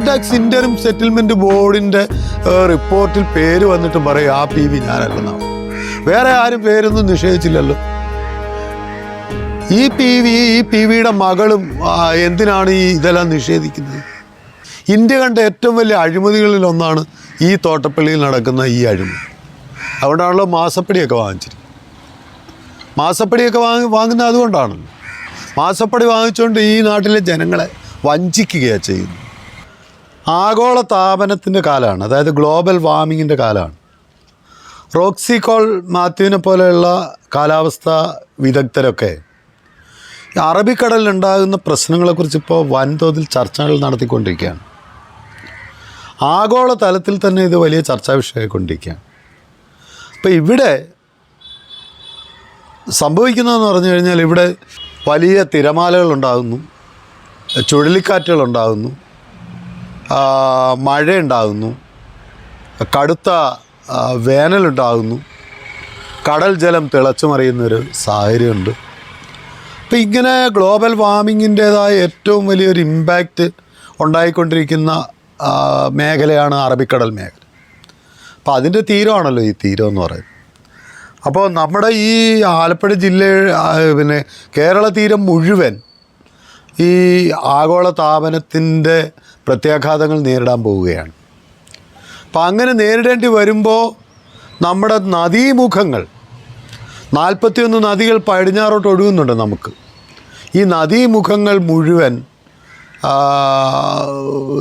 Liquid tax interim settlement ബോർഡിന്റെ റിപ്പോർട്ടിൽ പേര് വന്നിട്ട് പറയും ആ പി വി ഞാനല്ലെന്നാണ് വേറെ ആരും പേരൊന്നും നിഷേധിച്ചില്ലല്ലോ. ഈ പി വി ഈ പി വിയുടെ മകളും എന്തിനാണ് ഈ ഇതെല്ലാം നിഷേധിക്കുന്നത്? ഇന്ത്യ കണ്ട ഏറ്റവും വലിയ അഴിമതികളിൽ ഒന്നാണ് ഈ തോട്ടപ്പള്ളിയിൽ നടക്കുന്ന ഈ അഴിമതി. അതുകൊണ്ടാണല്ലോ മാസപ്പടിയൊക്കെ വാങ്ങിച്ചിരിക്കുന്നത്. മാസപ്പടിയൊക്കെ വാങ്ങി വാങ്ങുന്നത് അതുകൊണ്ടാണല്ലോ. മാസപ്പടി വാങ്ങിച്ചുകൊണ്ട് ഈ നാട്ടിലെ ജനങ്ങളെ വഞ്ചിക്കുകയാണ് ചെയ്യുന്നത്. ആഗോള താപനത്തിന്റെ കാലമാണ്. അതായത് ഗ്ലോബൽ വാർമിങ്ങിന്റെ കാലമാണ്. റോക്സി കോൾ മാത്യുവിനെ പോലെയുള്ള കാലാവസ്ഥ വിദഗ്ധരൊക്കെ അറബിക്കടലിൽ ഉണ്ടാകുന്ന പ്രശ്നങ്ങളെക്കുറിച്ച് ഇപ്പോൾ വൻതോതിൽ ചർച്ചകൾ നടത്തിക്കൊണ്ടിരിക്കുകയാണ്. ആഗോള തലത്തിൽ തന്നെ ഇത് വലിയ ചർച്ചാ വിഷയമായിക്കൊണ്ടിരിക്കുകയാണ് അപ്പോൾ ഇവിടെ സംഭവിക്കുന്നതെന്ന് പറഞ്ഞു കഴിഞ്ഞാൽ ഇവിടെ വലിയ തിരമാലകൾ ഉണ്ടാകുന്നു ചുഴലിക്കാറ്റുകൾ ഉണ്ടാകുന്നു മഴയുണ്ടാകുന്നു. കടുത്ത വേനലുണ്ടാകുന്നു. കടൽ ജലം തിളച്ചു മറിയുന്നൊരു സാഹചര്യമുണ്ട്. അപ്പം ഇങ്ങനെ ഗ്ലോബൽ വാർമിങ്ങിന്റേതായ ഏറ്റവും വലിയൊരു ഇമ്പാക്റ്റ് ഉണ്ടായിക്കൊണ്ടിരിക്കുന്ന മേഖലയാണ് അറബിക്കടൽ മേഖല. അപ്പോൾ അതിന്റെ തീരമാണല്ലോ ഈ തീരം എന്ന് പറയുന്നത്. അപ്പോൾ നമ്മുടെ ഈ ആലപ്പുഴ ജില്ല പിന്നെ കേരള തീരം മുഴുവൻ ഈ ആഗോള താപനത്തിന്റെ പ്രത്യാഘാതങ്ങൾ നേരിടാൻ പോവുകയാണ്. അപ്പം അങ്ങനെ നേരിടേണ്ടി വരുമ്പോൾ നമ്മുടെ നദീമുഖങ്ങൾ നാൽപ്പത്തിയൊന്ന് നദികൾ പടിഞ്ഞാറോട്ട് ഒഴുകുന്നുണ്ട് നമുക്ക്. ഈ നദീമുഖങ്ങൾ മുഴുവൻ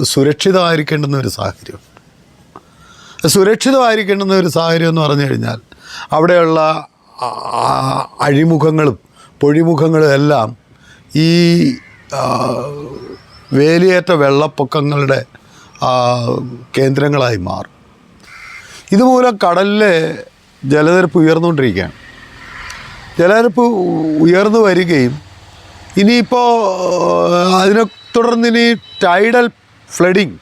സുരക്ഷിതമായിരിക്കേണ്ടുന്ന ഒരു സാഹചര്യം. സുരക്ഷിതമായിരിക്കേണ്ടുന്ന ഒരു സാഹചര്യം എന്ന് പറഞ്ഞു കഴിഞ്ഞാൽ അവിടെയുള്ള അഴിമുഖങ്ങളും പൊഴിമുഖങ്ങളും എല്ലാം ഈ വേലിയേറ്റ വെള്ളപ്പൊക്കങ്ങളുടെ കേന്ദ്രങ്ങളായി മാറും. ഇതുമൂലം കടലിലെ ജലനിരപ്പ് ഉയർന്നുകൊണ്ടിരിക്കുകയാണ്. ജലനിരപ്പ് ഉയർന്നു വരികയും ഇനിയിപ്പോൾ അതിനെ തുടർന്ന് ഇനി ടൈഡൽ ഫ്ലഡിങ്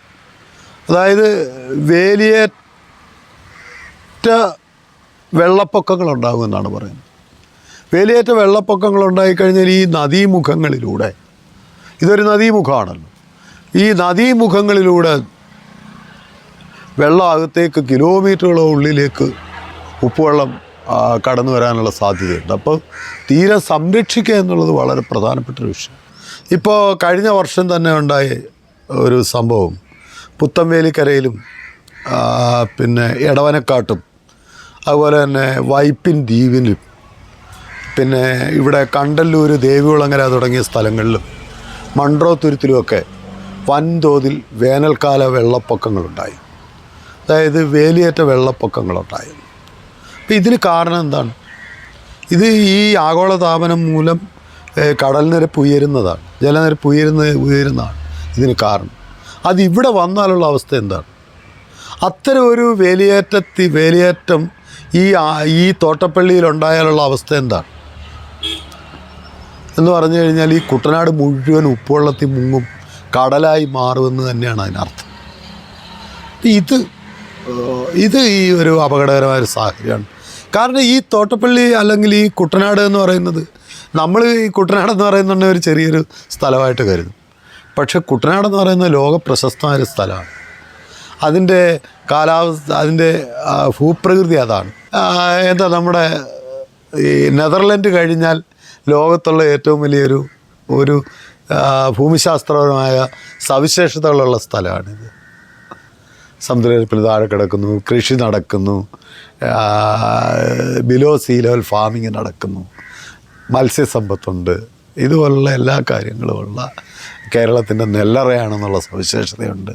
അതായത് വേലിയേറ്റ വെള്ളപ്പൊക്കങ്ങൾ ഉണ്ടാകുമെന്നാണ് പറയുന്നത്. വേലിയേറ്റ വെള്ളപ്പൊക്കങ്ങൾ ഉണ്ടായിക്കഴിഞ്ഞാൽ ഈ നദീമുഖങ്ങളിലൂടെ ഇതൊരു നദീമുഖമാണല്ലോ. ഈ നദീമുഖങ്ങളിലൂടെ വെള്ളം അകത്തേക്ക് കിലോമീറ്ററുകളോ ഉള്ളിലേക്ക് ഉപ്പുവെള്ളം കടന്നു വരാനുള്ള സാധ്യതയുണ്ട്. അപ്പോൾ തീരെ സംരക്ഷിക്കുക എന്നുള്ളത് വളരെ പ്രധാനപ്പെട്ട ഒരു വിഷയം. ഇപ്പോൾ കഴിഞ്ഞ വർഷം തന്നെ ഉണ്ടായ ഒരു സംഭവം. പുത്തൻവേലിക്കരയിലും ആ, പിന്നെ എടവനക്കാട്ടും അതുപോലെ തന്നെ വൈപ്പിൻ ദ്വീപിലും പിന്നെ ഇവിടെ കണ്ടല്ലൂർ ദേവികുളങ്ങര തുടങ്ങിയ സ്ഥലങ്ങളിലും മൺട്രോ തുരുത്തിലുമൊക്കെ വൻതോതിൽ വേനൽക്കാല വെള്ളപ്പൊക്കങ്ങളുണ്ടായി. അതായത് വേലിയേറ്റ വെള്ളപ്പൊക്കങ്ങളുണ്ടായി. അപ്പം ഇതിന് കാരണം എന്താണ്? ഇത് ഈ ആഗോളതാപനം മൂലം കടൽനിരപ്പ് കടൽ നിരപ്പ് ഉയരുന്നതാണ്. ജലനിരപ്പ് ഉയരുന്ന ഉയരുന്നതാണ് ഇതിന് കാരണം. അത് ഇവിടെ വന്നാലുള്ള അവസ്ഥ എന്താണ്? അത്തരം ഒരു വേലിയേറ്റത്തി വേലിയേറ്റം ഈ ഈ തോട്ടപ്പള്ളിയിൽ ഉണ്ടായാലുള്ള അവസ്ഥ എന്താണ്? എന്ന് പറഞ്ഞു കഴിഞ്ഞാൽ ഈ കുട്ടനാട് മുഴുവൻ ഉപ്പുവെള്ളത്തിൽ മുങ്ങും കടലായി മാറുമെന്ന് തന്നെയാണ് അതിനർത്ഥം. ഇത് ഇത് ഈ ഒരു അപകടകരമായ ഒരു സാഹചര്യമാണ്. കാരണം ഈ തോട്ടപ്പള്ളി അല്ലെങ്കിൽ ഈ കുട്ടനാട് എന്ന് പറയുന്നത് നമ്മൾ ഈ കുട്ടനാട് എന്ന് പറയുന്നുണ്ട് ഒരു ചെറിയൊരു സ്ഥലമായിട്ട് കരുതും. പക്ഷേ കുട്ടനാട് എന്ന് പറയുന്നത് ലോക പ്രശസ്തമായ സ്ഥലമാണ്. അതിന്റെ കാലാവസ്ഥ അതിന്റെ ഭൂപ്രകൃതി അതാണ്. എന്താ നമ്മുടെ ഈ നെതർലൻഡ് കഴിഞ്ഞാൽ ലോകത്തുള്ള ഏറ്റവും വലിയൊരു ഒരു ഭൂമിശാസ്ത്രപരമായ സവിശേഷതകളുള്ള സ്ഥലമാണിത്. സമുദ്രനിരപ്പിന് താഴെ കിടക്കുന്നു കൃഷി നടക്കുന്നു ബിലോ സീ ലെവൽ ഫാമിങ് നടക്കുന്നു മത്സ്യസമ്പത്തുണ്ട്. ഇതുപോലുള്ള എല്ലാ കാര്യങ്ങളുമുള്ള കേരളത്തിന്റെ നെല്ലറയാണെന്നുള്ള സവിശേഷതയുണ്ട്.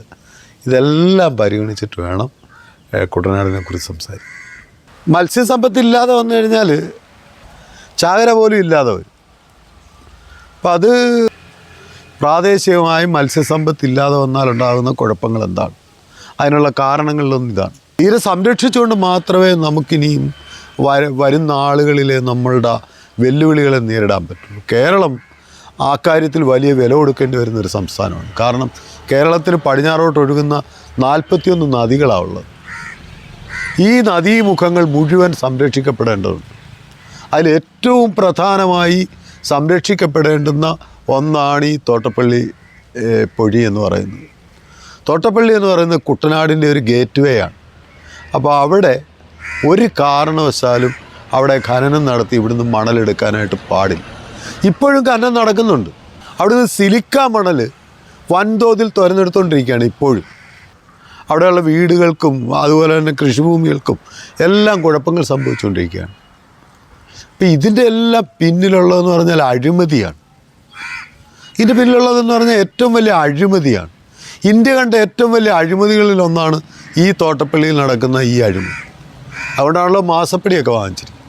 ഇതെല്ലാം പരിഗണിച്ചിട്ട് വേണം കുട്ടനാടിനെ കുറിച്ച് സംസാരിക്കാൻ. മത്സ്യസമ്പത്ത് ഇല്ലാതെ വന്നു കഴിഞ്ഞാൽ ചാകര പോലും ഇല്ലാതെ വരും അപ്പം അത് പ്രാദേശികമായി മത്സ്യസമ്പത്ത് ഇല്ലാതെ വന്നാൽ ഉണ്ടാകുന്ന കുഴപ്പങ്ങൾ എന്താണ്? അതിനുള്ള കാരണങ്ങളിലൊന്നും ഇതാണ്. തീരെ സംരക്ഷിച്ചുകൊണ്ട് മാത്രമേ നമുക്കിനിയും വര വരുന്ന ആളുകളിലെ നമ്മളുടെ വെല്ലുവിളികളെ നേരിടാൻ പറ്റുള്ളൂ. കേരളം ആ കാര്യത്തിൽ വലിയ വില കൊടുക്കേണ്ടി വരുന്ന ഒരു സംസ്ഥാനമാണ്. കാരണം കേരളത്തിന് പടിഞ്ഞാറോട്ട് ഒഴുകുന്ന നാൽപ്പത്തിയൊന്ന് നദികളാണ് ഉള്ളത്. ഈ നദീമുഖങ്ങൾ മുഴുവൻ സംരക്ഷിക്കപ്പെടേണ്ടതുണ്ട്. അതിൽ ഏറ്റവും പ്രധാനമായി സംരക്ഷിക്കപ്പെടേണ്ടുന്ന ഒന്നാണ് ഈ തോട്ടപ്പള്ളി പൊഴി എന്ന് പറയുന്നത്. തോട്ടപ്പള്ളി എന്ന് പറയുന്നത് കുട്ടനാടിന്റെ ഒരു ഗേറ്റ് വേ ആണ്. അപ്പോൾ അവിടെ ഒരു കാരണവശാലും അവിടെ ഖനനം നടത്തി ഇവിടുന്ന് മണലെടുക്കാനായിട്ട് പാടില്ല. ഇപ്പോഴും ഖനനം നടക്കുന്നുണ്ട്. അവിടുന്ന് സിലിക്ക മണൽ വൻതോതിൽ തുരന്നെടുത്തുകൊണ്ടിരിക്കുകയാണ് ഇപ്പോഴും. അവിടെയുള്ള വീടുകൾക്കും അതുപോലെ തന്നെ കൃഷിഭൂമികൾക്കും എല്ലാം കുഴപ്പങ്ങൾ സംഭവിച്ചുകൊണ്ടിരിക്കുകയാണ്. അപ്പം ഇതിന്റെ എല്ലാം പിന്നിലുള്ളതെന്ന് പറഞ്ഞാൽ അഴിമതിയാണ്. ഇതിന്റെ പിന്നിലുള്ളതെന്ന് പറഞ്ഞാൽ ഏറ്റവും വലിയ അഴിമതിയാണ്. ഇന്ത്യ കണ്ട ഏറ്റവും വലിയ അഴിമതികളിൽ ഒന്നാണ് ഈ തോട്ടപ്പള്ളിയിൽ നടക്കുന്ന ഈ അഴിമതി. അതുകൊണ്ടാണല്ലോ മാസപ്പടിയൊക്കെ വാങ്ങിച്ചിരിക്കുന്നത്.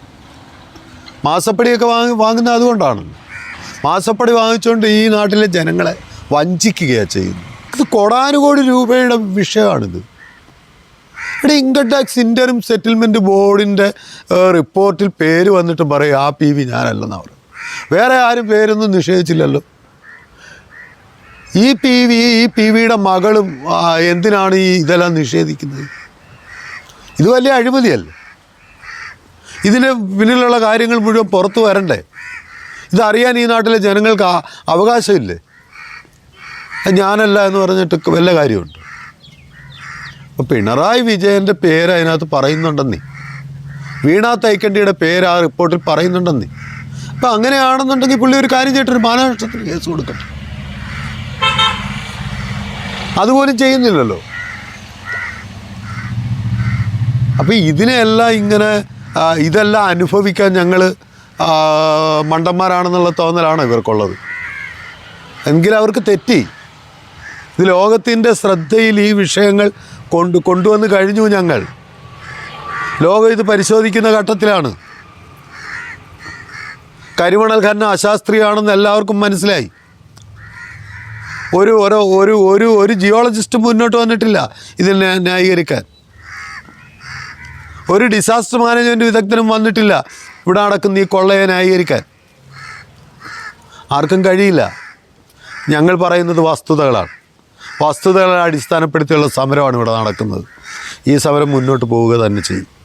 മാസപ്പടിയൊക്കെ വാങ്ങി വാങ്ങുന്നത് അതുകൊണ്ടാണല്ലോ. മാസപ്പടി വാങ്ങിച്ചുകൊണ്ട് ഈ നാട്ടിലെ ജനങ്ങളെ വഞ്ചിക്കുകയാണ് ചെയ്യുന്നത്. ഇത് കോടാനുകോടി രൂപയുടെ വിഷയമാണിത്. ഇവിടെ ഇൻകം ടാക്സ് ഇന്ററും സെറ്റിൽമെന്റ് ബോർഡിന്റെ റിപ്പോർട്ടിൽ പേര് വന്നിട്ട് പറയും ആ പി വി ഞാനല്ലെന്നാണ് പറയും വേറെ ആരും പേരൊന്നും നിഷേധിച്ചില്ലല്ലോ. ഈ പി വി ഈ പി വിയുടെ മകളും എന്തിനാണ് ഈ ഇതെല്ലാം നിഷേധിക്കുന്നത്? ഇത് വലിയ അഴിമതിയല്ലേ? ഇതിന് പിന്നിലുള്ള കാര്യങ്ങൾ മുഴുവൻ പുറത്തു വരണ്ടേ? ഇതറിയാൻ ഈ നാട്ടിലെ ജനങ്ങൾക്ക് അവകാശമില്ലേ? ഞാനല്ല എന്ന് പറഞ്ഞിട്ട് വല്ല കാര്യമുണ്ട്? അപ്പോൾ പിണറായി വിജയന്റെ പേര് അതിനകത്ത് പറയുന്നുണ്ടെന്നേ. വീണ തൈക്കണ്ടിയുടെ പേര് ആ റിപ്പോർട്ടിൽ പറയുന്നുണ്ടെന്നേ. അപ്പം അങ്ങനെയാണെന്നുണ്ടെങ്കിൽ പുള്ളി ഒരു കാര്യം ചെയ്തിട്ട് ഒരു മാനനഷ്ടത്തിന് കേസ് കൊടുക്കട്ടെ. അതുപോലും ചെയ്യുന്നില്ലല്ലോ. അപ്പം ഇതിനെല്ലാം ഇങ്ങനെ ഇതെല്ലാം അനുഭവിക്കാൻ ഞങ്ങൾ മണ്ടന്മാരാണെന്നുള്ള തോന്നലാണ് ഇവർക്കുള്ളത്. എങ്കിൽ അവർക്ക് തെറ്റി. ഇത് ലോകത്തിന്റെ ശ്രദ്ധയിൽ ഈ വിഷയങ്ങൾ കൊണ്ട് കൊണ്ടുവന്ന് കഴിഞ്ഞു ഞങ്ങൾ. ലോകം ഇത് പരിശോധിക്കുന്ന ഘട്ടത്തിലാണ്. കരിമണൽ ഖന്ന അശാസ്ത്രീയമാണെന്ന് എല്ലാവർക്കും മനസ്സിലായി. ഒരു ഓരോ ഒരു ഒരു ഒരു ജിയോളജിസ്റ്റ് മുന്നോട്ട് വന്നിട്ടില്ല ഇതിനെ ന്യായീകരിക്കാൻ. ഒരു ഡിസാസ്റ്റർ മാനേജ്മെന്റ് വിദഗ്ധനും വന്നിട്ടില്ല ഇവിടെ നടക്കുന്ന ഈ കൊള്ളയെ ന്യായീകരിക്കാൻ. ആർക്കും കഴിയില്ല. ഞങ്ങൾ പറയുന്നത് വസ്തുതകളാണ്. വസ്തുതകളെ അടിസ്ഥാനപ്പെടുത്തിയുള്ള സമരമാണ് ഇവിടെ നടക്കുന്നത്. ഈ സമരം മുന്നോട്ട് പോവുക തന്നെ ചെയ്യും.